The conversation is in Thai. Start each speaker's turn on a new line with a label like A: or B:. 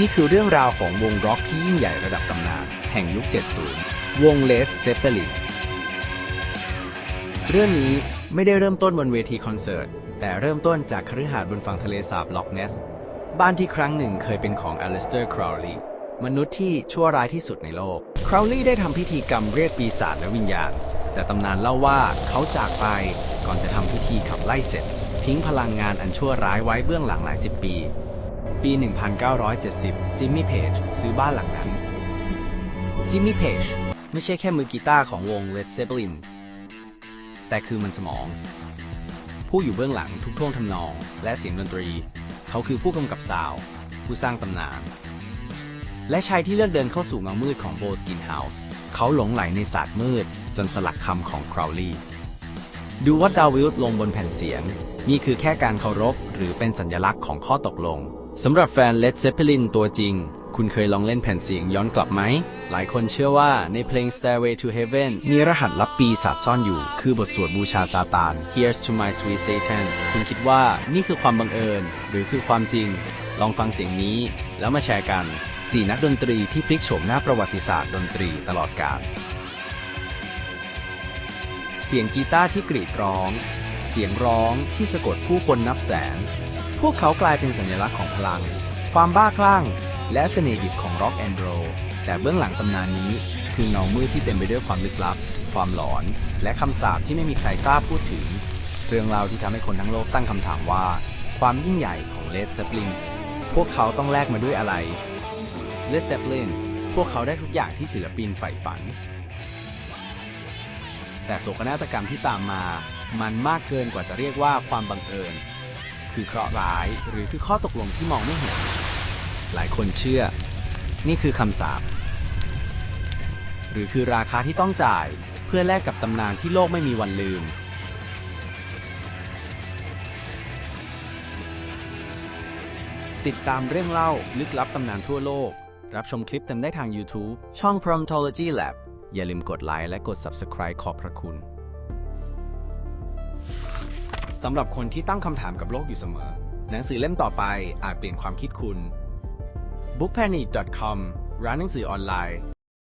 A: นี่คือเรื่องราวของวงร็อกที่ยิ่งใหญ่ระดับตำนาน แห่งยุค 70 วงเลสเซปเปลินเรื่องนี้ไม่ได้เริ่มต้นบนเวทีคอนเสิร์ต แต่เริ่มต้นจากคฤหาสน์บนฝั่งทะเลสาบล็อกเนส บ้านที่ครั้งหนึ่งเคยเป็นของอลิสเตอร์คราวลีย์มนุษย์ที่ชั่วร้ายที่สุดในโลก คราวลีย์ได้ทำพิธีกรรมเรียกปีศาจและวิญญาณ แต่ตำนานเล่าว่าเขาจากไปก่อนจะทำพิธีขับไล่เสร็จ ทิ้งพลังงานอันชั่วร้ายไว้เบื้องหลังหลายสิบปี ปี 1970 จิมมี่ เพจซื้อบ้านหลังนั้น จิมมี่ เพจไม่ใช่แค่มือกีตาร์ของวง Led Zeppelin แต่คือมันสมอง ผู้อยู่เบื้องหลังทุกท่วงทำนอง และเสียงดนตรี เขาคือผู้กำกับซาว ผู้สร้างตำนาน และชายที่เลือกเดินเข้าสู่เงามืดของโบสกินเฮาส์เขาหลงไหลในศาสตร์มืด จนสลักคำของคราวลีย์ดูว่าดาวิลลงบนแผ่นเสียง นี่คือแค่การเคารพหรือเป็นสัญลักษณ์ของข้อตกลง สำหรับแฟน Led Zeppelin ตัวจริง คุณเคยลองเล่นแผ่นเสียงย้อนกลับไหม หลายคนเชื่อว่าในเพลง Stairway to Heaven มีรหัสลับปีศาจซ่อนอยู่ คือบทสวดบูชาซาตาน Here's to my sweet Satan คุณคิดว่านี่คือความบังเอิญ หรือคือความจริง ลองฟังเสียงนี้ แล้วมาแชร์กันสี่นักดนตรีที่พลิกโฉมหน้าประวัติศาสตร์ดนตรีตลอดกาลเสียงกีตาร์ที่กรีดร้อง เสียงร้องที่สะกดผู้คนนับแสน พวกเขากลายเป็นสัญลักษณ์ของพลัง ความบ้าคลั่ง และเสน่ห์ดิบของร็อกแอนด์โรแต่เบื้องหลังตำนานนี้ คือเงามืดที่เต็มไปด้วยความลึกลับ ความหลอน และคำสาปที่ไม่มีใครกล้าพูดถึง เรื่องราวที่ทำให้คนทั้งโลกตั้งคำถามว่า ความยิ่งใหญ่ของเลดเซปลินพวกเขาต้องแลกมาด้วยอะไรเลดเซปลินพวกเขาได้ทุกอย่างที่ศิลปินใฝ่ฝัน แต่โศกนาฏกรรมที่ตามมา มันมากเกินกว่าจะเรียกว่าความบังเอิญ คือเคราะห์ร้าย หรือคือข้อตกลงที่มองไม่เห็น หลายคนเชื่อ นี่คือคำสาปหรือคือราคาที่ต้องจ่ายเพื่อแลกกับตำนานที่โลกไม่มีวันลืม ติดตามเรื่องเล่าลึกลับตำนานทั่วโลก รับชมคลิปเต็มได้ทาง YouTube ช่อง Promptology Lab อย่าลืมกดไลค์และกด Subscribe ขอบพระคุณ สำหรับคนที่ตั้งคำถามกับโลกอยู่เสมอ หนังสือเล่มต่อไปอาจเปลี่ยนความคิดคุณ bookpanic.com ร้านหนังสือออนไลน์